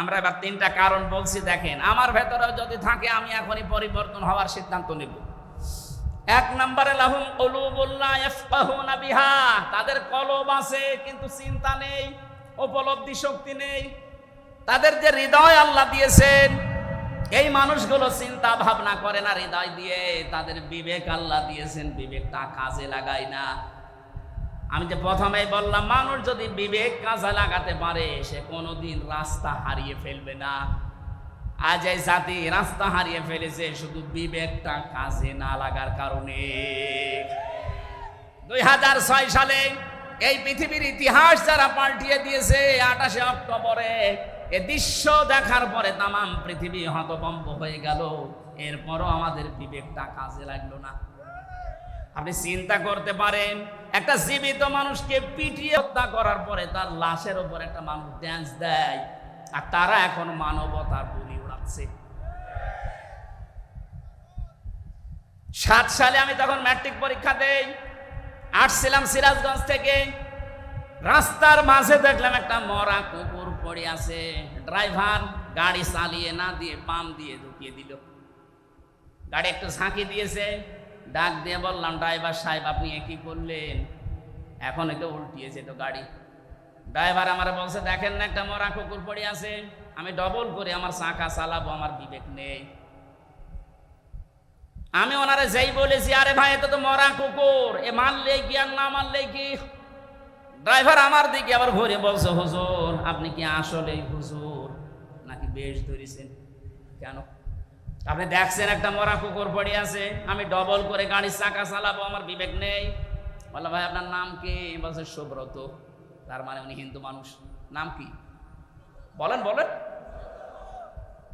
আমরা এবার তিনটা কারণ বলছি, দেখেন। আমার ভেতরেও যদি থাকে, আমি এখনই পরিবর্তন হওয়ার সিদ্ধান্ত নেব। এক নম্বরে, লাহুম কলুবুল্লাহ ইয়াফকাহুনা বিহা। তাদের কলব আছে, কিন্তু চিন্তা নেই, উপলব্ধি শক্তি নেই। তাদের যে হৃদয় আল্লাহ দিয়েছেন, এই মানুষগুলো চিন্তা ভাবনা করে না, হৃদয় দিয়ে। তাদের বিবেক আল্লাহ দিয়েছেন, বিবেকটা কাজে লাগায় না। আমি যে প্রথমেই বললাম, মানুষ যদি বিবেক কাজে লাগাতে পারে, সে কোনোদিন রাস্তা হারিয়ে ফেলবে না। আজ এই জাতি রাস্তা হারিয়ে ফেলেছে, শুধু বিবেকটা কাজে না লাগার কারণে। দুই হাজার ছয় সালে এই পৃথিবীর ইতিহাস যারা পাল্টিয়ে দিয়েছে, আঠাশে অক্টোবরে এ দৃশ্য দেখার পরে তামাম পৃথিবী হতভম্ব হয়ে গেল। এরপরও আমাদের বিবেকটা কাজে লাগল না। আপনি চিন্তা করতে পারেন, একটা জীবিত মানুষকে পিটিয়ে হত্যা করার পরে তার লাশের উপর একটা মানুষ ড্যান্স দেয়, আর তারা এখন মানবতার বলি উড়াচ্ছে। সাত সালে আমি তখন ম্যাট্রিক পরীক্ষা দেই, আসছিলাম সিরাজগঞ্জ থেকে, রাস্তার মাঝে দেখলাম একটা মরা কুকুর পড়ে আছে, ড্রাইভার গাড়ি চালিয়ে না দিয়ে পাম দিয়ে ঢুকিয়ে দিল। গাড়ি একটু ঝাঁকি দিয়েছে ডাক দিয়ে বললাম, ড্রাইভার সাহেব, আপনি এ কি করলেন। এখন একটু উল্টিয়েছে তো গাড়ি। ড্রাইভার আমার বলছে, দেখেন না একটা মরা কুকুর পড়ে আছে, আমি ডবল করে আমার চাকা চালাবো, আমার বিবেক নেই। আমি ওনারে যেই বলেছি, আরে ভাই এটা তো মরা কুকুর, এ মারলে কি আর না মারলে কি? ড্রাইভার আমার দিকে আবার ঘুরে বলছে, হুজুর, আপনি কি আসলেই হুজুর নাকি বেশ ধরেছেন? কেন? আপনি দেখছেন একটা মরা কুকুর পড়ে আছে, আমি ডবল করে গাড়ির চাকা চালাবো, আমার বিবেক নেই। বললাম, ভাই, আপনার নাম কি? বলছে, সুব্রত। তার মানে উনি হিন্দু মানুষ। নাম কি? বলেন বলেন।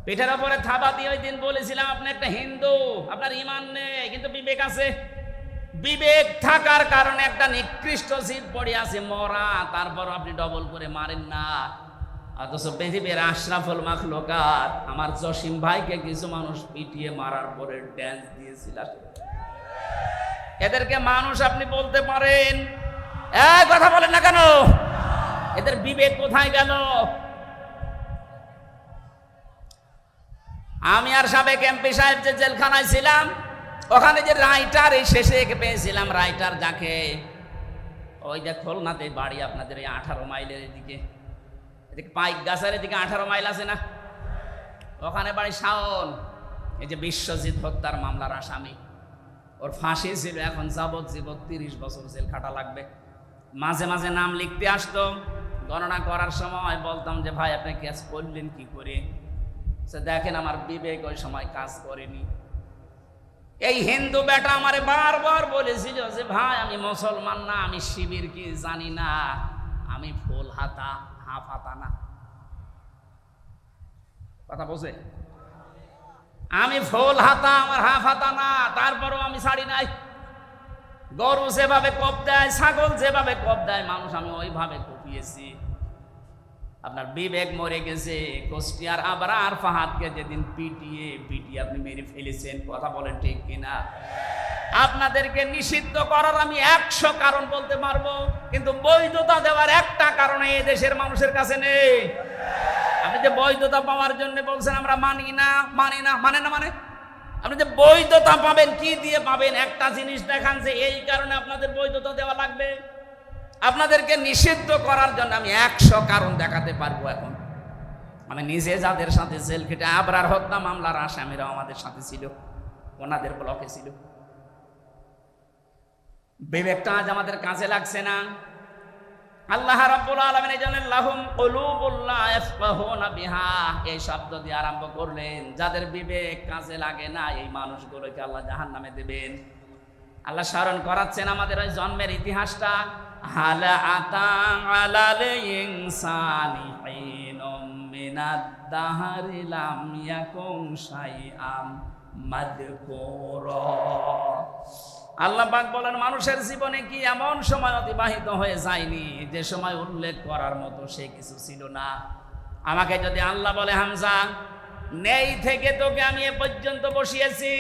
পিঠের ওপরে থাবা দিয়ে ওই দিন বলেছিলাম, আপনি একটা হিন্দু, আপনার ইমান নেই, কিন্তু বিবেক আছে। বিবেক থাকার কারণে একটা নিকৃষ্ট জীব পড়ে আছে, মরা। তারপর আপনি ডবল করে মারেন না। অথচ পৃথিবীর আশরাফুল মাখলোকাত আমার জসিম ভাইকে কিছু মানুষ পিটিয়ে মারার পরে ড্যান্স দিয়েছিল। এদেরকে মানুষ আপনি বলতে পারেন। কথা বলেন না কেন? এদের বিবেক কোথায় গেল? আমি আর সাবেক এমপি সাহেব যে জেলখানায় ছিলাম, ওখানে যে রাইটার এই শেষে পেয়েছিলাম রাইটার যাকে। ওই যে খুলনাতে বাড়ি আপনাদের এই আঠারো মাইলের এদিকে। এদিকে পাইক গাছের এদিকে আঠারো মাইল আছে না? ওখানে বাড়ি শাওন। এই যে বিশ্বজিৎ হত্যার মামলার আসামি। ওর ফাঁসি ছিল, এখন যাবজ্জীবন তিরিশ বছর জেল খাটা লাগবে। মাঝে মাঝে নাম লিখতে আসতো, গণনা করার সময় বলতাম যে, ভাই, আপনি ক্যাশ করলেন কি করে? সে দেখেন আমার বিবেক ওই সময় কাজ করেনি। এই হিন্দু বেটা আমারে বারবার বলেছিল যে, ভাই, আমি মুসলমান না, আমি শিবির কি জানি না, আমি ফুল হাতা। হাফ হাতা না কথা বোঝে আমি ফুল হাতা, আমার হাফ হাতা না, তারপরও আমি ছাড়ি নাই। গরু যেভাবে কপ দেয়, ছাগল যেভাবে কপ দেয়, মানুষ আমি ওইভাবে কপিয়েছি। আপনার বিবেক মরে গেছে কোষ্টিয়ার আবার আর ফাহাদকে যেদিন পিটিয়ে পিটিয়ে আপনি মেরে ফেলেছেন, কথা বলেন ঠিক কিনা? আপনাদেরকে নিষিদ্ধ করার আমি একশো কারণ বলতে পারব, কিন্তু বৈধতা দেওয়ার একটা কারণে এই দেশের মানুষের কাছে নেই। আপনি যে বৈধতা পাওয়ার জন্য বলছেন, আমরা মানি না মানি না মানে না মানে? আপনি যে বৈধতা পাবেন, কি দিয়ে পাবেন? একটা জিনিস দেখান যে এই কারণে আপনাদের বৈধতা দেওয়া লাগবে। আপনাদেরকে নিষিদ্ধ করার জন্য আমি একশো কারণ দেখাতে পারব এখন। আমি নিজে যাদের সাথে জেল খেটে আবরার হত্যা মামলার আসামিরাও আমাদের সাথে ছিল, ওনাদের ব্লকে ছিল। বিবেকটা আজ আমাদের কাজে লাগছে না। আল্লাহ রাব্বুল আলামিন জানেন লাহুম কুলুবুল্লাহ ইয়াফকাহুনা বিহা, এই শব্দ দিয়ে আরম্ভ করলেন। যাদের বিবেক কাজে লাগে না, এই মানুষগুলোকে আল্লাহ জাহান্নামে দেবেন। আল্লাহ স্মরণ করাচ্ছেন আমাদের ওই জন্মের ইতিহাসটা। মিনাদ দাহরি লাম ইয়াকুম শাইআম মাদকুরা আল্লাহ বলেন, মানুষের জীবনে কি এমন সময় অতিবাহিত হয়ে যায়নি? যে সময় উল্লেখ করার মতো সে কিছু ছিল না। আমাকে যদি আল্লাহ বলে, হামজা, নেই থেকে তোকে আমি এ পর্যন্ত বসিয়েছি।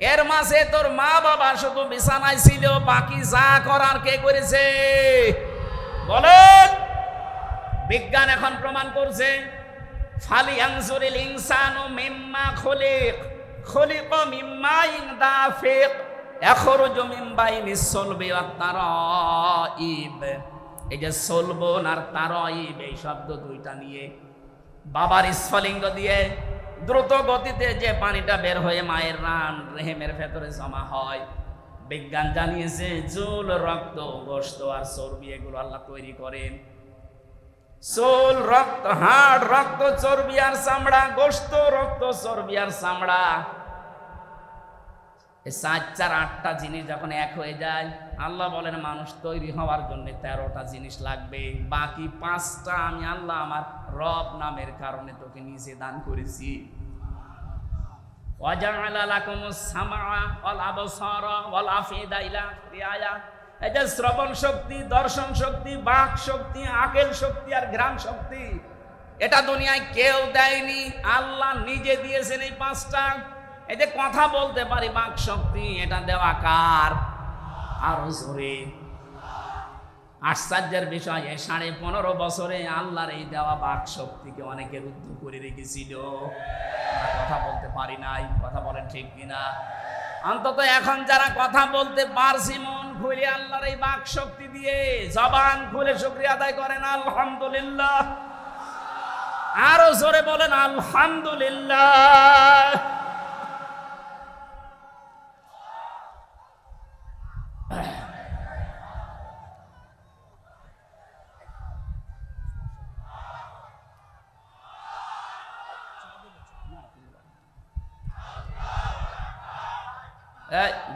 এর মাঝে তোর মা বাবা শুধু বিছানায় ছিল, বাকি যা করার কে করেছে? বলেন। বিজ্ঞান এখন প্রমাণ করছে। ফালিয়ানজুরিল ইনসানু মিম্মা খুলিক খুলিক মিম্মা ইনদাফিক এখরুজু মিন বাইনিস সলবি ওয়াত তারাইব। এই যে সলবন আর তারাইব, এই শব্দ দুইটা নিয়ে। বাবার স্ফলিঙ্গ দিয়ে দ্রুত গতিতে যে পানিটা বের হয়ে মায়ের রান রেহেমের ভেতরে জমা হয়। বিজ্ঞান জানিয়েছে, চুল, রক্ত গোস্ত আর চর্বি এগুলো আল্লাহ তৈরি করেন। চুল, রক্ত, হাড়, রক্ত, চর্বি আর চামড়া গোস্ত রক্ত, চর্বি আর চামড়া। এই সাত, চার, আটটা জিনিস যখন এক হয়ে যায়, আল্লাহ বলেন, মানুষ তৈরি হওয়ার জন্য তেরোটা জিনিস লাগবে। বাকি পাঁচটা আমি আল্লাহ আমার রব নামের কারণে তোকে নিজে দান করেছি। এই যে শ্রবণ শক্তি, দর্শন শক্তি, বাক শক্তি, আকেল শক্তি আর ঘ্রাণ শক্তি, এটা দুনিয়ায় কেউ দেয়নি। আল্লাহ নিজে দিয়েছেন এই পাঁচটা। এই যে কথা বলতে পারি, বাক শক্তি, এটা দেওয়া কার? আরও জোরে। আশ্চর্যের বিষয় এই সাড়ে পনেরো বছরে আল্লাহর এই দেওয়া বাক শক্তিকে অনেকে রুদ্ধ করে রেখেছিল। কথা বলতে পারি নাই, কথা বলেন ঠিক কিনা? অন্তত এখন যারা কথা বলতে পারছি, মন খুলে আল্লাহর এই বাক শক্তি দিয়ে জবান খুলে শুক্রিয়া আদায় করেন, আলহামদুলিল্লাহ। আরও জোরে বলেন, আলহামদুলিল্লাহ।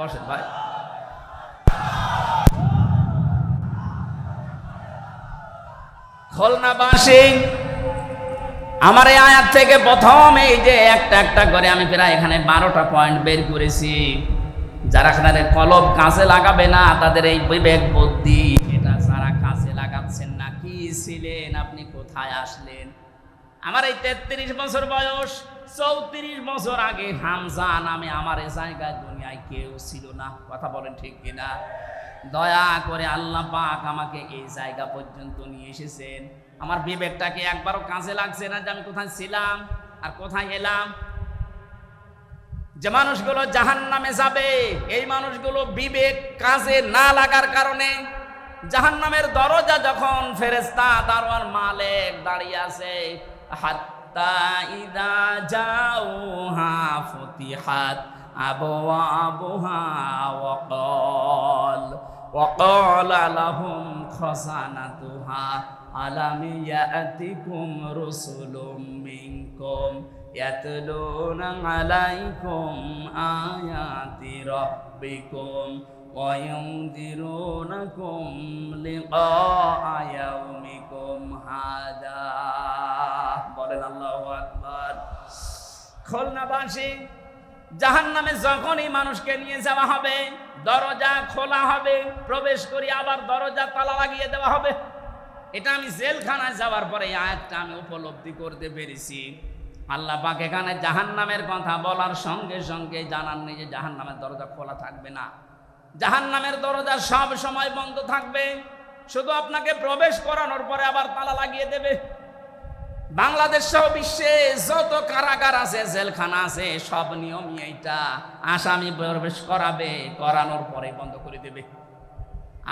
বসেন ভাই খুলনাবাসী আমার এই আয়াত থেকে প্রথম এই যে একটা একটা করে আমি প্রায় এখানে বারোটা পয়েন্ট বের করেছি। যারা এখানে কলব কাজে লাগাবে না, তাদের এই বিবেক বুদ্ধি। এটা যারা কাজে লাগাচ্ছেন না, কি ছিলেন? আপনি কোথায় আসলেন? আমার এই তেত্রিশ বছর বয়স, চৌত্রিশ বছর আগে হামজা নামে আমার এ জায়গায় দুনিয়ায় কেউ ছিল না। কথা বলেন ঠিক কিনা? দয়া করে আল্লাহ পাক আমাকে এই জায়গা পর্যন্ত নিয়ে এসেছেন। আমার বিবেকটাকে একবারও কাজে লাগছে না যে আমি কোথায় ছিলাম আর কোথায় এলাম। যে মানুষগুলো জাহান নামে যাবে, এই মানুষগুলো বিবেক কাজে না লাগার কারণে জাহান নামের দরজা যখন ফেরেস্তা দারোয়ার মালেক দাঁড়িয়ে আছে حتى إذا جاءوها فتحت أبوابها وقال وقال لهم خزنتها ألم يأتكم رسل منكم يتلون عليكم آيات ربكم وينذرونكم لقاء يومكم هذا বলেন আল্লাহু আকবার খুলনাবাসী জাহান নামে যখনই মানুষকে নিয়ে যাওয়া হবে দরজা খোলা হবে প্রবেশ করি আবার দরজা তালা লাগিয়ে দেওয়া হবে এটা আমি জেলখানায় যাওয়ার পরে এই আয়াতটা আমি উপলব্ধি করতে পেরেছি আল্লাহ পাক এখানে জাহান নামের কথা বলার সঙ্গে সঙ্গে জানাননি যে জাহান নামের দরজা খোলা থাকবে না জাহান নামের দরজা সব সময় বন্ধ থাকবে। শুধু আপনাকে প্রবেশ করানোর পরে আবার তালা লাগিয়ে দেবে। বাংলাদেশ সহ বিশ্বে যত কারাগার আছে, জেলখানা আছে, সব নিয়মই এইটা। আসামি প্রবেশ করাবে, করানোর পরে বন্ধ করে দেবে।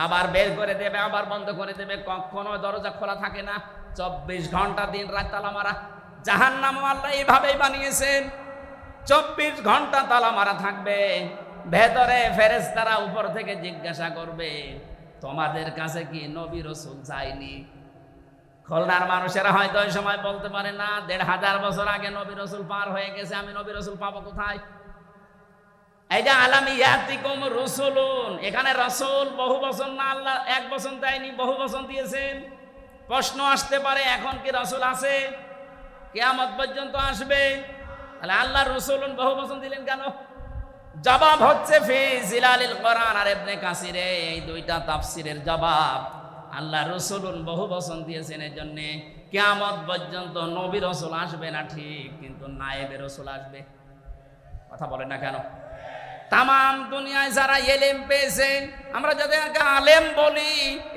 আবার বের করে দেবে, আবার বন্ধ করে দেবে। কখনো দরজা খোলা থাকে না। চব্বিশ ঘণ্টা দিন রাত তালা মারা। জাহান নাম আল্লাহ এইভাবেই বানিয়েছেন। চব্বিশ ঘণ্টা তালা মারা থাকবে। ভেতরে ফেরেস্তারা উপর থেকে জিজ্ঞাসা করবে, তোমাদের কাছে কি নবী রসুল চাইনি খুলনার মানুষেরা হয়তো ওই সময় বলতে পারে, না, দেড় হাজার বছর আগে নবী রসুল পার হয়ে গেছে, আমি নবী রসুল পাবো কোথায়? এই যে, আলাম ইয়াতিকুম রসুলুন। এখানে রসুল বহু বছর না, আল্লাহ এক বছর দেয়নি, বহু বছর দিয়েছেন। প্রশ্ন আসতে পারে, এখন কি রসুল আছে? কেয়ামত পর্যন্ত আসবে? তাহলে আল্লাহ রসুলুন বহু বছর দিলেন কেন? জবাব হচ্ছে ফি জিলালিল কোরআন। আর ইবনে কাসিরে এই দুইটা তাফসিরের জবাব আল্লাহ রসুলুন বহু বচন দিয়েছেন এই জন্যে কেয়ামত পর্যন্ত নবী রসুল আসবে না ঠিক, কিন্তু নায়েবে রসুল আসবে। কথা বলে না কেন? তাম দুনিয়ায় যারা এলেম পেয়েছে, আমরা যাদেরকে আলেম বলি,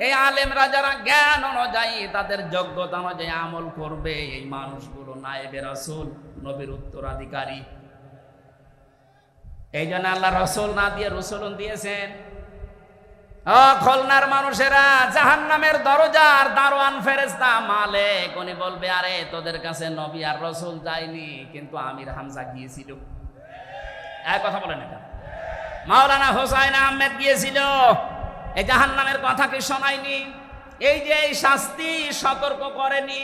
এই আলেমরা যারা জ্ঞান অনুযায়ী, তাদের যোগ্যতা অনুযায়ী আমল করবে। এই মানুষগুলো নায়েবে রসুল, নবীর উত্তরাধিকারী। এই জন্য আল্লাহ রসুল না দিয়ে রসুলন দিয়েছেন। খলনার মানুষেরা জাহান নামের দরজার দারোয়ান ফেরেস্তা মালেক, উনি বলবে, আরে, তোদের কাছে নবী আর রসুল যায়নি, কিন্তু আমির হামজা গিয়েছিল। এক কথা বলেন এটা। মাওলানা হোসাইন আহমেদ গিয়েছিল। এই জাহান নামের কথা কি শোনায়নি? এই যে এই শাস্তি সতর্ক করেনি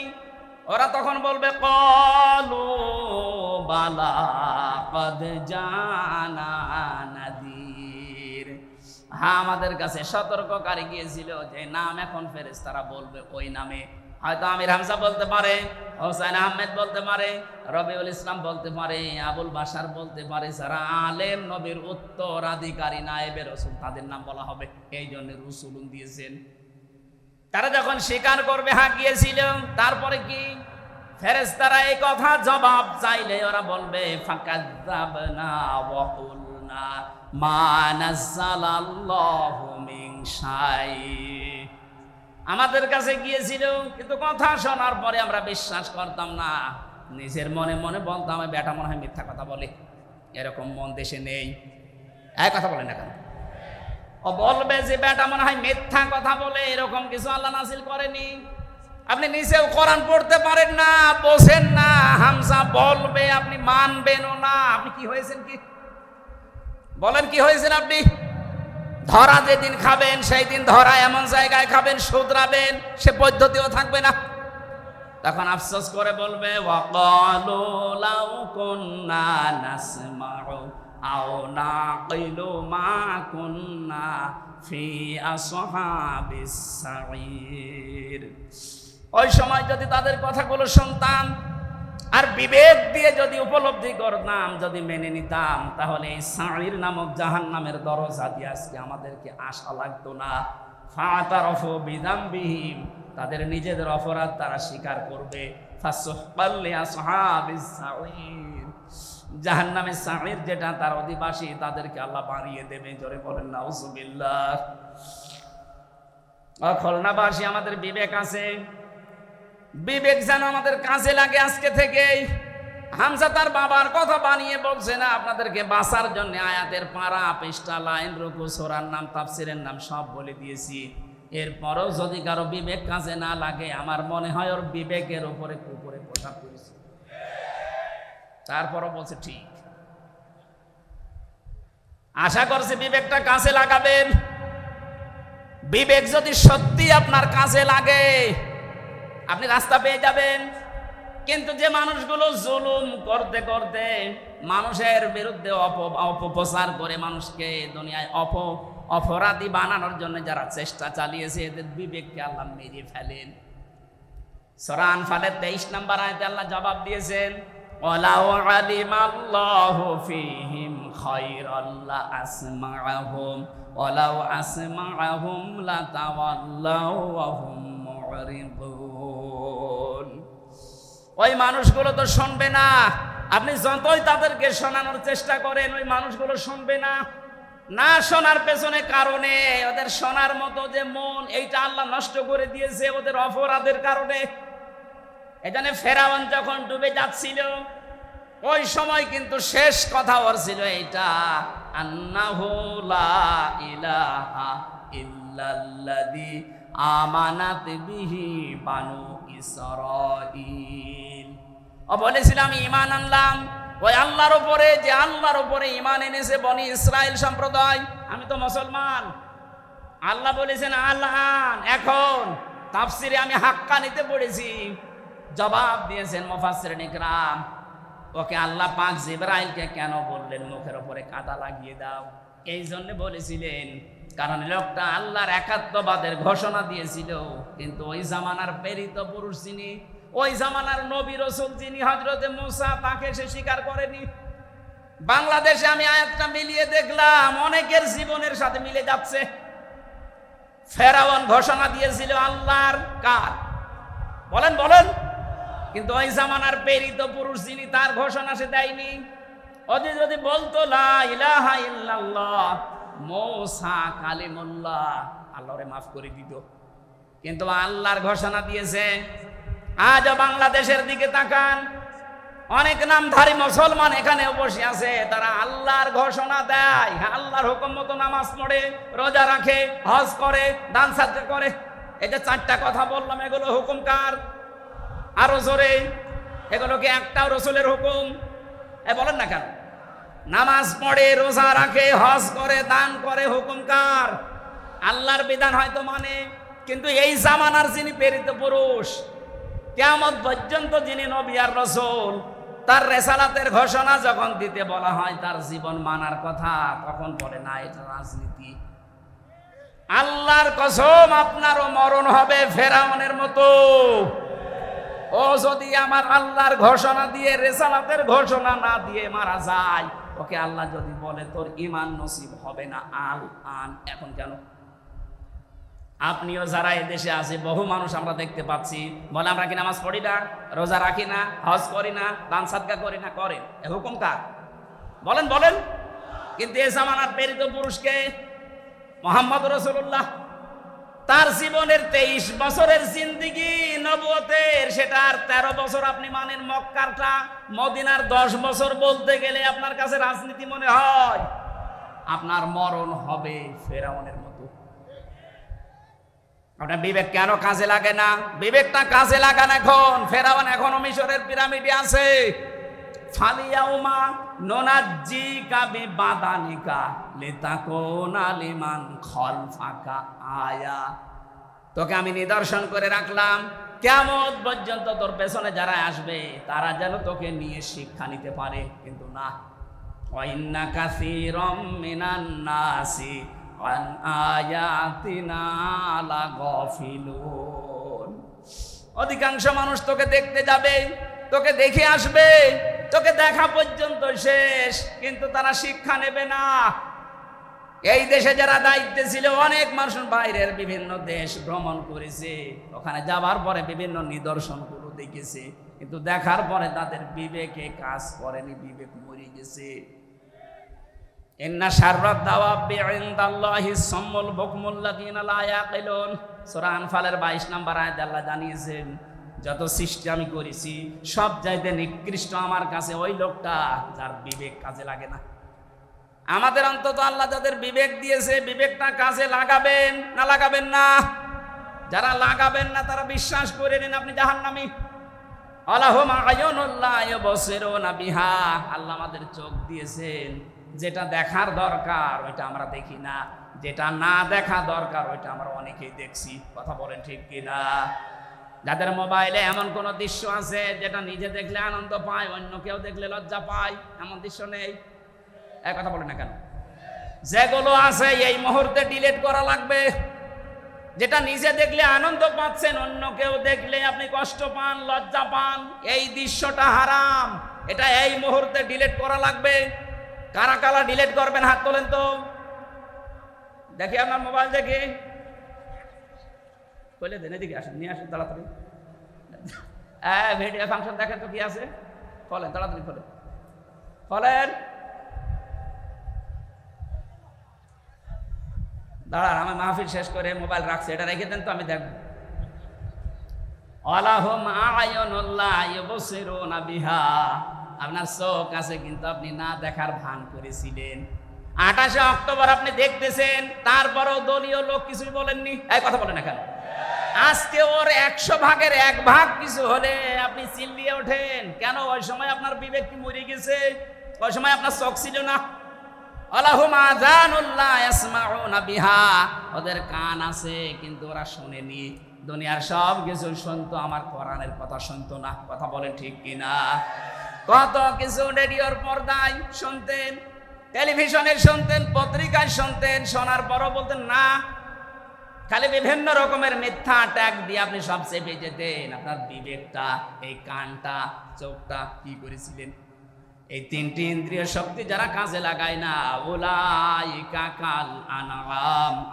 ওরা তখন বলবে, কলু বালা কদ জানা নাদির। হ্যাঁ আমাদের কাছে সতর্ককারী গিয়েছিল যে নাম এখন ফেরেস তারা বলবে ওই নামে। হয়তো আমির হামজা বলতে পারে, হোসেন আহমেদ বলতে পারে, রবিউল ইসলাম বলতে পারে, আবুল বাসার বলতে পারে, যারা আলেম, নবীর উত্তরাধিকারী নায়েবের রসুল, তাদের নাম বলা হবে। এই জন্য রসুল দিয়েছেন। তারা যখন স্বীকার করবে হ্যাঁ গিয়েছিল তারপরে কি? ফেরেস্তারা এই কথা জবাব চাইলে ওরা বলবে কুলনা মা নাযালাল্লাহু মিন শাই। আমাদের কাছে গিয়েছিল, কিন্তু কথা শোনার পরে আমরা বিশ্বাস করতাম না। নিজের মনে মনে বলতাম "এই বেটা মনে হয় মিথ্যা কথা বলে। এরকম মন দেশে নেই। এক কথা বলে না কেন? ও বলবে যে, বেটা, মনে হয় মিথ্যা কথা বলে এরকম কিছু আল্লাহ নাসিল করেনি। আপনি নিজেও কোরআন পড়তে পারেন না বসেন না। হামসা বলবে, আপনি মানবেনও না। আপনি কি হয়েছেন কি? বলেন, কি হয়েছেন আপনি? ধরা যেদিন খাবেন সেই দিন ধরা এমন জায়গায় খাবেন, শুধরাবেন, সে পদ্ধতিও থাকবে না। তখন আফসোস করে বলবে ওয়াকালু লাউ কুন্না নাসমাউ আও নাকিলু মা কুন্না ফি আসহাবিস সাঈর। ওই সময় যদি তাদের কথাগুলো শুনতাম, আর বিবেক দিয়ে যদি উপলব্ধি করতাম, যদি মেনে নিতাম, তাহলে এই সাঁড়ির নামক জাহান নামের দরজা দিয়ে আজকে আমাদেরকে আশা লাগতো না। ফাতারফ বিদাম্বিহীন তাদের নিজেদের অপরাধ তারা স্বীকার করবে। জাহান নামে সাঁড়ির যেটা, তার অধিবাসী তাদেরকে আল্লাহ বানিয়ে দেবে। জোরে বলেন, নাউজুবিল্লাহ। খলনাবাসী, আমাদের বিবেক আছে। বিবেক যেন আমাদের কাজে লাগে আজকে থেকেই। হামসা তার বাবার কথা বানিয়ে বলছে না, আপনাদেরকে বাঁচার জন্য আয়াতের পাড়া পৃষ্ঠা, লাইন, রুকু, সোরার নাম, তাফসিরের নাম সব বলে দিয়েছি। এরপরও যদি কারও বিবেক কাজে না লাগে, আমার মনে হয় ওর বিবেকের উপরে কুকুরে পোশাক তারপরও বলছে, ঠিক। আশা করছে বিবেকটা কাছে লাগাবেন। বিবেক যদি সত্যি আপনার কাছে লাগে, আপনি রাস্তা পেয়ে যাবেন। কিন্তু যে মানুষগুলো জুলুম করতে করতে মানুষের বিরুদ্ধে অপ- অপপ্রচার করে মানুষকে দুনিয়ায় অপ, অপরাধী বানানোর জন্য যারা চেষ্টা চালিয়েছে, এদের বিবেককে আল্লাহ মেরিয়ে ফেলেন। সরান ফালে তেইশ নাম্বার আয়তে আল্লাহ জবাব দিয়েছেন ওলাও আলিমাল্লাহু ফীহিম খায়রাল্লা আসমাআহুম ওলাও আসমাআহুম লাতাওয়াল্লাউ ওয়া হুম মুরিদুন ওই মানুষগুলো তো শুনবে না। আপনি যতই তাদেরকে শোনানোর চেষ্টা করেন, ওই মানুষগুলো শুনবে না। না শোনার পেছনে কারণে ওদের শোনার মতো যে মন, এইটা আল্লাহ নষ্ট করে দিয়েছে ওদের অপরাধের কারণে। এখানে ফেরাউন যখন ডুবে যাচ্ছিল, ওই সময় কিন্তু শেষ কথা ওর ছিল এইটা, আন্নাহু ইলাহা ইল্লাল্লাযী আমানাত বিহি বানু ইসরাঈল। ও বলেছিলাম ইমান আনলাম। ওই আল্লাহর উপরে, যে আল্লাহর উপরে ইমান এনেছে বনি ইসরায়েল সম্প্রদায়, আমি তো মুসলমান। আল্লাহ বলেছেন আল্লাহান এখন তাফসিরে আমি হাক্কা নিতে পড়েছি। জবাব দিয়েছেন মোফাসির নিকরাম ওকে আল্লাহ পাক জিব্রাইলকে কেন বললেন? মুখের ওপরে কাদা লাগিয়ে দাও। এই জন্য বলেছিলেন, কারণ লোকটা আল্লাহর একাত্মবাদের ঘোষণা দিয়েছিল। কিন্তু ওই জামানার প্রেরিত পুরুষ যিনি, ওই জামানার নবী রসুল যিনি হজরতে মুসা, তাকে সে স্বীকার করেনি। বাংলাদেশে আমি আয়াতটা মিলিয়ে দেখলাম, অনেকের জীবনের সাথে মিলে যাচ্ছে। ফেরাউন ঘোষণা দিয়েছিল আল্লাহর কার? বলেন বলেন। কিন্তু ওই জামানার প্রেরিত পুরুষ যিনি তার ঘোষণা সে দেয়নি। ওদি যদি বলতো লা ইলাহা ইল্লাল্লাহ মৌসা কালিমুল্লাহ আল্লাহরে মাফ করে দিত। কিন্তু আল্লাহর ঘোষণা দিয়েছে আজ বাংলাদেশের দিকে তাকান। অনেক নামধারী মুসলমান এখানে বসে আছে তারা আল্লাহর ঘোষণা দেয়। হ্যাঁ, আল্লাহর হুকুম মতো নামাজ পড়ে রোজা রাখে হজ করে দান সাধ্য করে। এই যে চারটা কথা বললাম এগুলো হুকুম কার? আরও জোরে। এগুলো কি একটাও রসুলের হুকুম? এ বলেন না কেন? নামাজ পড়ে, রোজা রাখে, হজ করে, দান করে, হুকুম কার? আল্লাহর বিধান হয়তো মানে কিন্তু এই জামানার যিনি প্রেরিত পুরুষ কেমন পর্যন্ত যিনি নবী আর রসুল, তার রেসালাতের ঘোষণা যখন দিতে বলা হয়, তার জীবন মানার কথা তখন বলে, না, এটা রাজনীতি। আল্লাহর কসম, আপনারও মরণ হবে ফেরাউনের মতো। ও, যদি আমার আল্লাহর ঘোষণা দিয়ে, রেসালাতের ঘোষণা না দিয়ে মারা যায়, ওকে আল্লাহ যদি বলে, তোর ইমান নসিব হবে না, আল, আন, এখন কেন? আপনিও যারা এদেশে আছে, বহু মানুষ আমরা দেখতে পাচ্ছি, বলে, আমরা কি নামাজ পড়ি না, রোজা রাখি না, হজ করি না, দান সাদকা করি না? করেন। এ হুকুম কার? বলেন বলেন। কিন্তু এ জামানার প্রেরিত পুরুষকে মোহাম্মদ রসুল্লাহ তার জীবনের তেইশ বছরের জিন্দিগি নবতের সেটার তেরো বছর আপনি মানেন মক্কারটা মদিনার দশ বছর বলতে গেলে আপনার কাছে রাজনীতি মনে হয়? আপনার মরণ হবে ফেরাউনের মতো। আপনার বিবেক কেন কাজে লাগে না? বিবেকটা কাজে লাগান এখন। ফেরাউন এখনও মিশরের পিরামিডে আছে। ফালিয়াউমা নোনাজ্জি কাবি বাদানিকা লিতাকুনা লিমান খলফাকা আয়া। তোকে আমি নিদর্শন করে রাখলাম। কেমন পর্যন্ত তোর পেছনে যারা আসবে, তারা যেন তোকে নিয়ে শিক্ষা নিতে পারে। কিন্তু না। নাসি অধিকাংশ মানুষ তোকে দেখতে যাবে, তোকে দেখে আসবে। তোকে দেখা পর্যন্ত শেষ, কিন্তু তারা শিক্ষা নেবে না। এই দেশে যারা দায়িত্বে ছিল, অনেক মানুষ বাইরের বিভিন্ন দেশ ভ্রমণ করেছে। ওখানে যাবার পরে বিভিন্ন নিদর্শনগুলো দেখেছে, কিন্তু দেখার পরে তাদের বিবেকে কাজ করেনি, বিবেক মরে গেছে। ইন্না শাররাদ দাওয়াবি ইনদাল্লাহি সাম্মুল বুকমুল্লাযিনা লা ইয়াকিলুন। সূরা আনফালের 22 নম্বর আয়াতে আল্লাহ জানিয়েছেন যত সৃষ্টি আমি করেছি, সব চাইতে নিকৃষ্ট আমার কাছে ওই লোকটা যার বিবেক কাজে লাগে না। আমাদের অন্তত আল্লাহ যাদের বিবেক দিয়েছে, বিবেকটা কাজে লাগাবেন না লাগাবেন না? যারা লাগাবেন না, তারা বিশ্বাস করে নিন আপনি আয়ুনুল্লাহ ইবসিরুনা বিহা। আল্লাহ আমাদের চোখ দিয়েছেন, যেটা দেখার দরকার ওইটা আমরা দেখি না। যেটা না দেখা দরকার ওইটা আমরা অনেকেই দেখছি। কথা বলেন ঠিক কিনা? যাদের মোবাইলে এমন কোন দৃশ্য আছে যেটা নিজে দেখলে আনন্দ পায়, অন্য কেউ দেখলে লজ্জা পায়, এমন দৃশ্য নেই। এক কথা বলে না কেন? যেগুলো আছে, এই মুহূর্তে ডিলেট করা লাগবে। যেটা নিজে দেখলে আনন্দ পাচ্ছেন, অন্য কেউ দেখলে আপনি কষ্ট পান, লজ্জা পান, এই দৃশ্যটা হারাম। এটা এই মুহূর্তে ডিলেট করা লাগবে। কারা কারা ডিলেট করবেন, হাত তোলেন তো। দেখি আপনার মোবাইল দেখে। কইলে দেন, এদিকে আসেন, নিয়ে আসেন তাড়াতাড়ি। হ্যাঁ ভিডিও ফাংশন দেখেন তো কি আছে? ফলেন, তাড়াতাড়ি ফলেন। ফলেন! দাঁড়ান, আমার মাহফিল শেষ করে মোবাইল রাখছে, এটা রেখে দেন তো, আমি দেখব। বিহা। আপনার চোখ আছে কিন্তু আপনি না দেখার ভান করেছিলেন। আঠাশে অক্টোবর আপনি দেখতেছেন, তারপরও দলীয় লোক কিছুই বলেননি। এই কথা বলেন না কেন? আজকে ওর একশো ভাগের এক ভাগ কিছু হলে আপনি চিল্লিয়ে ওঠেন। কেন? ওই সময় আপনার বিবেক কি মরে গেছে? ওই সময় আপনার চোখ ছিল না। বিহা। ওদের কান আছে, কিন্তু ওরা শোনেনি। দুনিয়ার সব কিছু শুনতো, আমার কোরআনের কথা শুনতো না। কথা বলেন ঠিক কিনা? কত কিছু রেডিওর পর্দায় শুনতেন, টেলিভিশনে শুনতেন, পত্রিকায় শুনতেন, শোনার পরও বলতেন, না খালি বিভিন্ন রকমের মিথ্যা ট্যাগ দিয়ে আপনি সব চেপে যেতেন। আপনার বিবেকটা, এই কানটা, চোখটা কি করেছিলেন? এই তিনটি ইন্দ্রিয় শক্তি যারা কাজে লাগায় না ওলাই কাকাল আনাম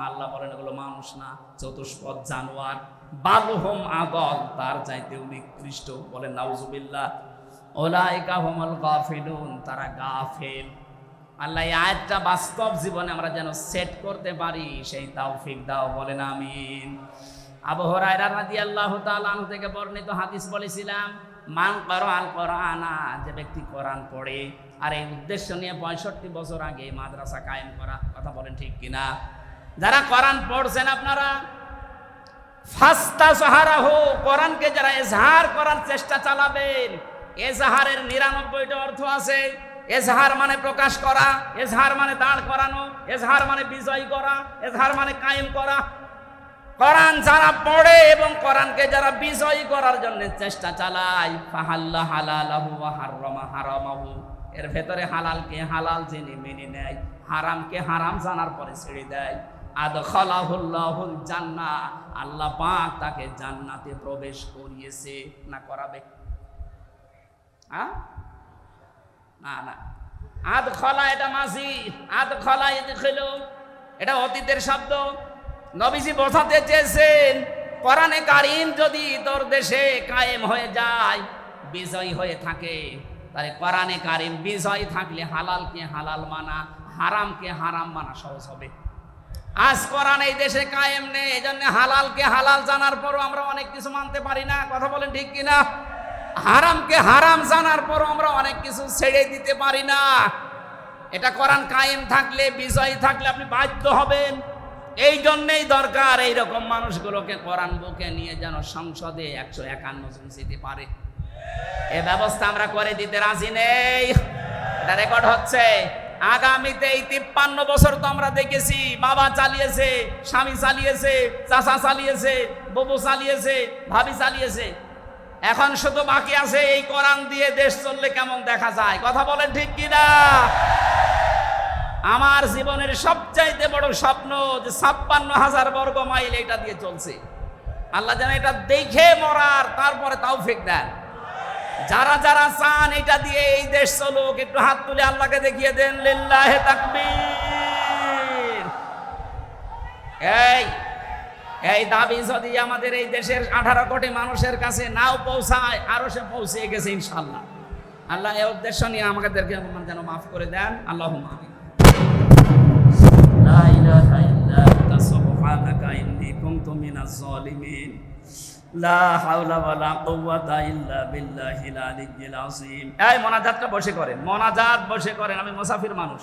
আল্লাহ বলেন, এগুলো মানুষ না, চতুষ্পদ জানোয়ার। বালুহম আদল, তার চাইতে নিকৃষ্ট। বলেন, নাউজুবিল্লাহ। ওলাইকা হুমুল গাফিলুন, তারা গাফিল। আল্লাহ এই আয়াতটা বাস্তব জীবনে আমরা যেন সেট করতে পারি, সেই তৌফিক দাও, বলেন আমিন। আবু হুরায়রা রাদিয়াল্লাহু তাআলা আনহু থেকে বর্ণিত হাদিস বলেছিলাম, মান করো আল কোরআনা যে ব্যক্তি কোরআন পড়ে আর এই উদ্দেশ্য নিয়ে পঁয়ষট্টি বছর আগে মাদ্রাসা কায়েম করা, কথা বলেন ঠিক কিনা? যারা কোরআন পড়ছেন আপনারা ফাস্তা সাহারা হো কোরআনকে যারা এজহার করার চেষ্টা চালাবেন, এজহারের নিরানব্বইটা অর্থ আছে। এজহার মানে প্রকাশ করা, এজহার মানে দাঁড় করানো, এজহার মানে বিজয় করা, এজহার মানে কায়েম করা। কোরআন যারা পড়ে এবং কোরআনকে যারা বিজয়ী করার জন্য চেষ্টা চালায়, ফাহাল্লা হালালাহু ওয়া হাররামা হারামাহু। এর ভেতরে হালালকে হালাল জেনে মেনে নেয় হারামকে হারাম জানার পরে ছেড়ে দেয়। আদখালাহুল্লাহুল জান্নাহ, আল্লাহ পাক তাকে জান্নাতে প্রবেশ করিয়েছে। না করাবে। হ্যাঁ না না। আদ খলা এটা মাঝি, আদ খলা এদিকে এটা অতীতের শব্দ। নবীজি বোঝাতে চেয়েছেন, কোরআনে কারিম যদি তোর দেশে কায়েম হয়ে যায়, বিজয় হয়ে থাকে, তাহলে কোরআনে কারিম বিজয় থাকলে হালালকে হালাল মানা, হারামকে হারাম মানা সহজ হবে। আজ কোরআন এই দেশে কায়েম নেই এই জন্য হালালকে হালাল জানার পরও আমরা অনেক কিছু মানতে পারি না, কথা বলেন ঠিক কিনা? হারামকে হারাম জানার পরও আমরা অনেক কিছু ছেড়ে দিতে পারি না। এটা কোরআন কায়েম থাকলে, বিজয়ী থাকলে আপনি বাধ্য হবেন। এই জন্যেই দরকার এই রকম মানুষগুলোকে কোরআন বুকে নিয়ে যেন সংসদে একশো একান্ন জন যেতে পারে। এ ব্যবস্থা আমরা করে দিতে রাজি নেই। এটা রেকর্ড হচ্ছে। আগামীতে এই তিপ্পান্ন বছর তো আমরা দেখেছি, বাবা চালিয়েছে, স্বামী চালিয়েছে, চাচা চালিয়েছে ববু চালিয়েছে, ভাবি চালিয়েছে। এখন শুধু বাকি আছে এই কোরআন দিয়ে দেশ চললে কেমন দেখা যায়? কথা বলেন ঠিক কিনা? আমার জীবনের সবচাইতে বড় স্বপ্ন যে ছাপ্পান্ন হাজার বর্গ মাইল এটা দিয়ে চলছে। আল্লাহ যেন এটা দেখে মরার, তারপরে তাও ফেক দেন। যারা যারা চান এটা দিয়ে এই দেশ চলুক, একটু হাত তুলে আল্লাহকে দেখিয়ে দেন, লিল্লাহে তাকবীর। এই এই দাবি যদি আমাদের এই দেশের আঠারো কোটি মানুষের কাছে নাও পৌঁছায় আরও সে পৌঁছে গেছে ইনশাল্লাহ আল্লাহ এই উদ্দেশ্য নিয়ে আমাদেরকে যেন মাফ করে দেন। আল্লাহ বসে করেন। মোনাজাত বসে করেন। আমি মুসাফির মানুষ।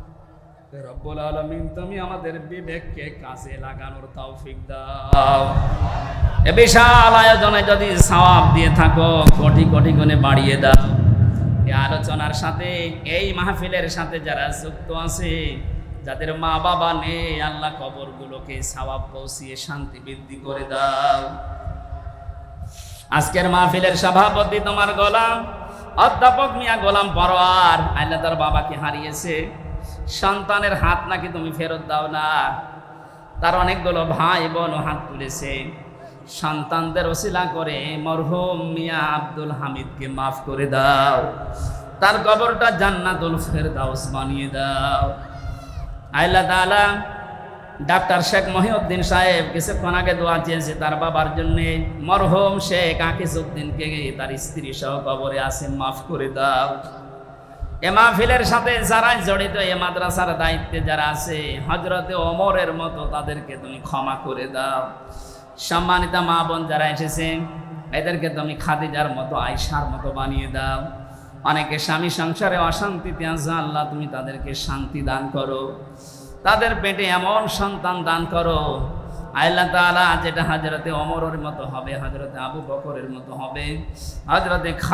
রব্বুল আলমিন তুমি আমাদের বিবেককে কাজে লাগানোর তৌফিক দাও। এ বিশাল আয়োজনে যদি সওয়াব দিয়ে থাকো, কোটি কোটি গুণে বাড়িয়ে দাও। এই আলোচনার সাথে, এই মাহফিলের সাথে যারা যুক্ত আছে, যাদের মা বাবা নেই, আল্লাহ কবরগুলোকে সওয়াব পৌঁছিয়ে শান্তি বৃদ্ধি করে দাও। আজকের মাহফিলের সভাপতি তোমার গোলাম, অধ্যাপক মিয়া গোলাম পরোয়ার, আল্লাহ তার বাবাকে হারিয়েছে। সন্তানের হাত নাকি তুমি ফেরত দাও না? তার অনেকগুলো ভাই বোন হাত তুলেছে। সন্তানদের ওসিলা করে, মরহুম মিয়া আব্দুল হামিদকে মাফ করে দাও। তার কবরটা জান্নাতুল ফেরদাউস বানিয়ে দাও। আল্লাহ তাআলা ডাক্তার শেখ মহিউদ্দিন সাহেব কিছুক্ষণ আগে দোয়া চেয়েছে তার বাবার জন্য। মরহুম শেখ আকিসুদ্দিনকে তার স্ত্রী সহ কবরে আছে, মাফ করে দাও। এ মাহফিলের সাথে যারা জড়িত, এ মাদ্রাসার দায়িত্বে যারা আছে হজরতে অমরের মতো তাদেরকে তুমি ক্ষমা করে দাও। সম্মানিত মা বোন যারা এসেছেন এদেরকে তুমি খাদিজার মতো আয়সার মতো বানিয়ে দাও। অনেকে স্বামী সংসারে অশান্তিতে আছে, আল্লাহ তুমি তাদেরকে শান্তি দান করো। তাদের পেটে এমন সন্তান দান করো, আল্লাহ তাআলা যেটা হাজরতে অমরের মতো হবে হজরতে আবু বকরের মতো হবে হজরতে খা